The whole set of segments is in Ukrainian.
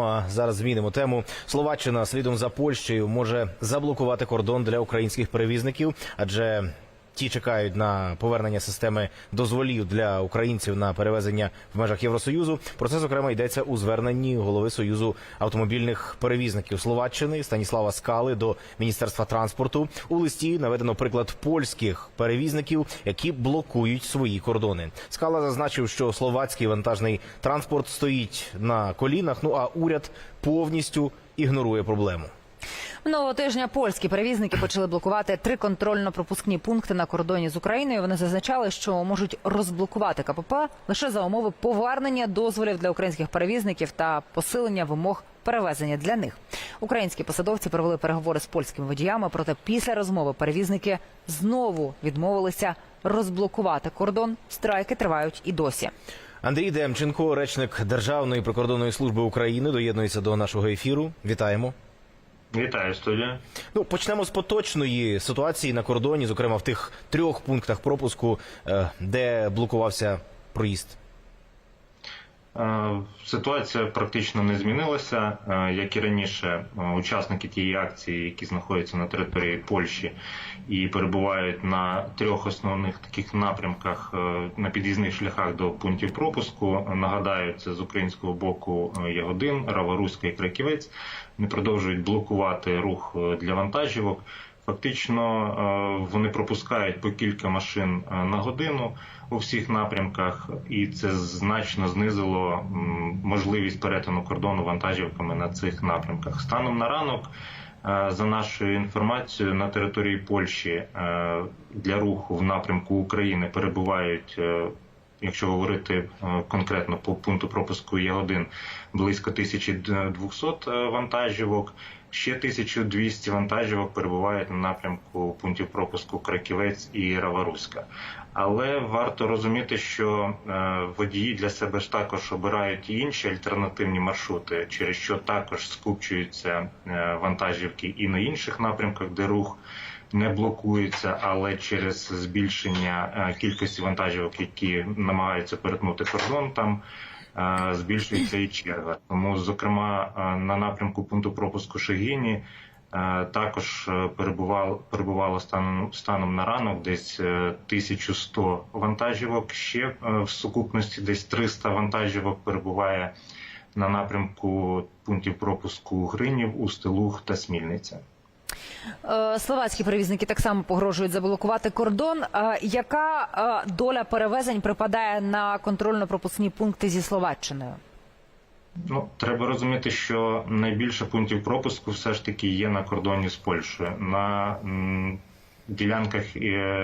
А зараз змінимо тему. Словаччина слідом за Польщею може заблокувати кордон для українських перевізників, адже ті чекають на повернення системи дозволів для українців на перевезення в межах Євросоюзу. Про це зокрема йдеться у зверненні голови союзу автомобільних перевізників Словаччини Станіслава Скали до міністерства транспорту. У листі наведено приклад польських перевізників, які блокують свої кордони. Скала зазначив, що словацький вантажний транспорт стоїть на колінах. Ну а уряд повністю ігнорує проблему. Минулого тижня польські перевізники почали блокувати три контрольно-пропускні пункти на кордоні з Україною. Вони зазначали, що можуть розблокувати КПП лише за умови повернення дозволів для українських перевізників та посилення вимог перевезення для них. Українські посадовці провели переговори з польськими водіями. Проте після розмови перевізники знову відмовилися розблокувати кордон. Страйки тривають і досі. Андрій Демченко, речник Державної прикордонної служби України, доєднується до нашого ефіру. Вітаємо. Вітаю студія. Ну почнемо з поточної ситуації на кордоні, зокрема в тих трьох пунктах пропуску, е, де блокувався проїзд. Е, Ситуація практично не змінилася. Е, Як і раніше, е, учасники тієї акції, які знаходяться на території Польщі і перебувають на трьох основних таких напрямках на під'їзних шляхах до пунктів пропуску. Нагадаю, це з українського боку Ягодин, Рава-Руська і Краківець. Не продовжують блокувати рух для вантажівок. Фактично е, вони пропускають по кілька машин е, на годину у всіх напрямках, і це значно знизило можливість перетину кордону вантажівками на цих напрямках. Станом на ранок, е, за нашою інформацією, на території Польщі для руху в напрямку України перебувають. Е, Якщо говорити е, конкретно по пункту пропуску Є1, близько 1200 вантажівок, ще 1200 вантажівок перебувають на напрямку пунктів пропуску Краківець і Раваруська. Але варто розуміти, що е, водії для себе ж також обирають інші альтернативні маршрути, через що також скупчуються е, вантажівки і на інших напрямках, де рух не блокується, але через збільшення е, кількості вантажівок, які намагаються перетнути кордон, там е, збільшується і черга. Тому, зокрема, е, на напрямку пункту пропуску Шегіні також перебувало, перебувало станом, станом на ранок десь е, 1100 вантажівок. Ще в сукупності десь 300 вантажівок перебуває на напрямку пунктів пропуску Гринів, Устилуг та Смільниця. Е, Словацькі перевізники так само погрожують заблокувати кордон. Е, Яка е, доля перевезень припадає на контрольно-пропускні пункти зі Словаччиною? Ну, треба розуміти, що найбільше пунктів пропуску все ж таки є на кордоні з Польщею. На ділянках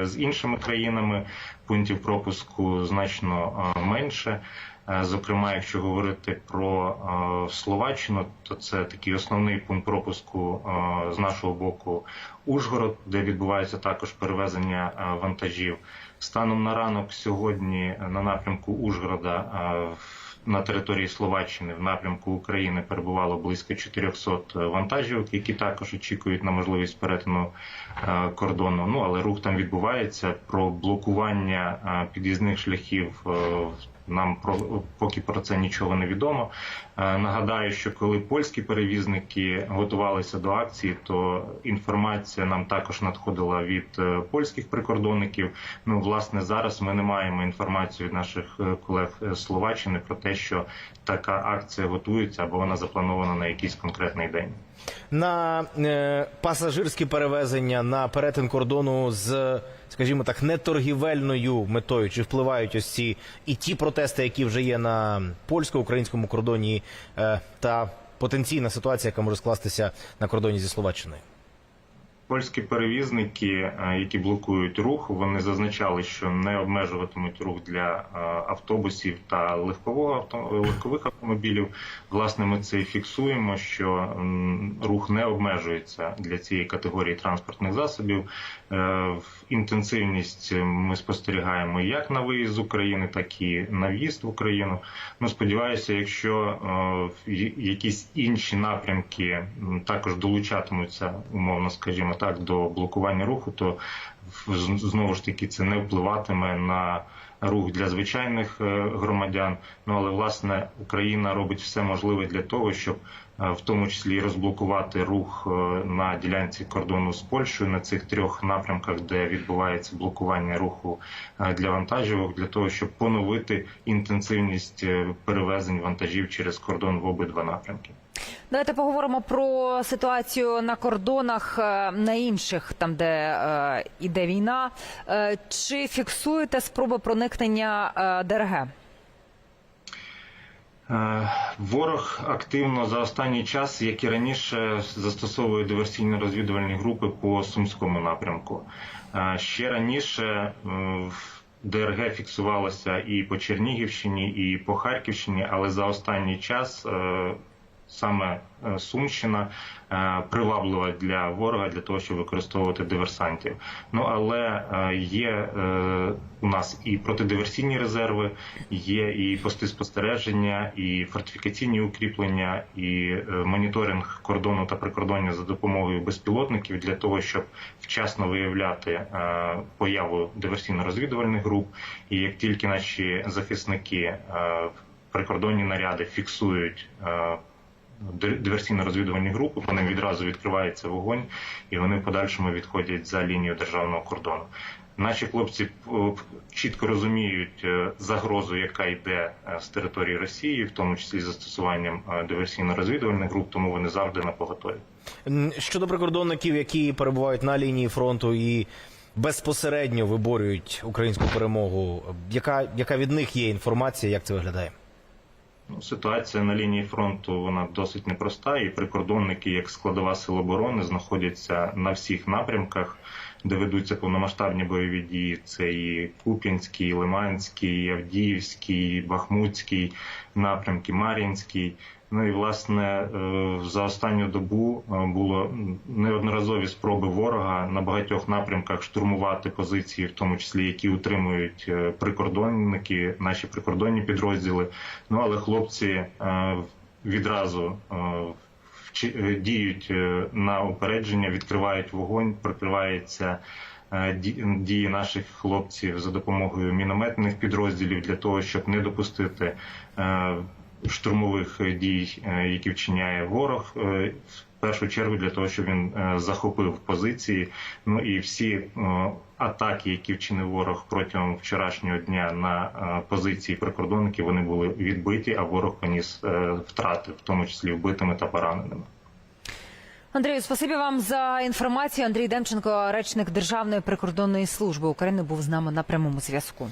з іншими країнами пунктів пропуску значно менше. Е, Зокрема, якщо говорити про е, Словаччину, то це такий основний пункт пропуску е, з нашого боку Ужгород, де відбувається також перевезення вантажів. Станом на ранок сьогодні на напрямку Ужгорода на території Словаччини в напрямку України перебувало близько 400 вантажівок, які також очікують на можливість перетину кордону. Ну але рух там відбувається. Про блокування під'їзних шляхів нам про поки про це нічого не відомо. Е, Нагадаю, що коли польські перевізники готувалися до акції, то інформація нам також надходила від е, польських прикордонників. Ну, власне, зараз ми не маємо інформації від наших е, колег з Словаччини про те, що така акція готується або вона запланована на якийсь конкретний день. На е, пасажирські перевезення на перетин кордону з, скажімо так, неторгівельною метою, чи впливають ось ці і ті протести, які вже є на польсько-українському кордоні, е, та потенційна ситуація, яка може скластися на кордоні зі Словаччиною. Польські перевізники, е, які блокують рух, вони зазначали, що не обмежуватимуть рух для е, автобусів та легкового легкових автомобілів. Власне, ми це і фіксуємо, що рух не обмежується для цієї категорії транспортних засобів. Е, Інтенсивність ми спостерігаємо як на виїзд з України, так і на в'їзд в Україну. Ну сподіваюся, якщо якісь інші напрямки також долучатимуться, умовно скажімо так, до блокування руху, то знову ж таки це не впливатиме на рух для звичайних е, громадян. Ну але власне Україна робить все можливе для того, щоб в тому числі розблокувати рух е, на ділянці кордону з Польщею на цих трьох напрямках, де відбувається блокування руху е, для вантажівок, для того, щоб поновити інтенсивність е, перевезень вантажів через кордон в обидва напрямки. Давайте поговоримо про ситуацію на кордонах е, на інших, там де е, іде війна. Е, чи фіксуєте спроби проникнення е, ДРГ? Е, Ворог активно за останній час, як і раніше, застосовує диверсійно-розвідувальні групи по сумському напрямку. Е, Ще раніше в ДРГ фіксувалося і по Чернігівщині, і по Харківщині, але за останній час е, саме е, Сумщина е, приваблива для ворога для того, щоб використовувати диверсантів. Ну але е, є у нас і протидиверсійні резерви, є і пости спостереження, і фортифікаційні укріплення, і моніторинг кордону та прикордоння за допомогою безпілотників для того, щоб вчасно виявляти появу диверсійно-розвідувальних груп. І як тільки наші захисники прикордонні наряди фіксують. Диверсійно-розвідувальні групи, по ним відразу відкривається вогонь, і вони в подальшому відходять за лінію державного кордону. Наші хлопці е, чітко розуміють е, загрозу, яка йде е, з території Росії, в тому числі застосуванням диверсійно-розвідувальних груп, тому вони завжди на поготові. Щодо прикордонників, які перебувають на лінії фронту і безпосередньо виборюють українську перемогу, яка, яка від них є інформація, як це виглядає? Ну, Ситуація на лінії фронту вона досить непроста, і прикордонники, як складова сил оборони, знаходяться на всіх напрямках, де ведуться повномасштабні бойові дії. Це і Куп'янський, і Лиманський, і Авдіївський, і Бахмутський напрямки, Мар'їнський. Ну і власне е, за останню добу е, було неодноразові спроби ворога на багатьох напрямках штурмувати позиції, в тому числі які утримують е, прикордонники, наші прикордонні підрозділи. Ну але хлопці відразу діють на упередження, відкривають вогонь, прикривається ді- дії наших хлопців за допомогою мінометних підрозділів для того, щоб не допустити штурмових дій, е, які вчиняє ворог. е, В першу чергу для того, щоб він е, захопив позиції. Ну і всі е, атаки, які вчинив ворог протягом вчорашнього дня на е, позиції прикордонників, вони були відбиті, а ворог поніс е, втрати, в тому числі вбитими та пораненими. Андрію, спасибі вам за інформацію. Андрій Демченко, речник Державної прикордонної служби України, був з нами на прямому зв'язку.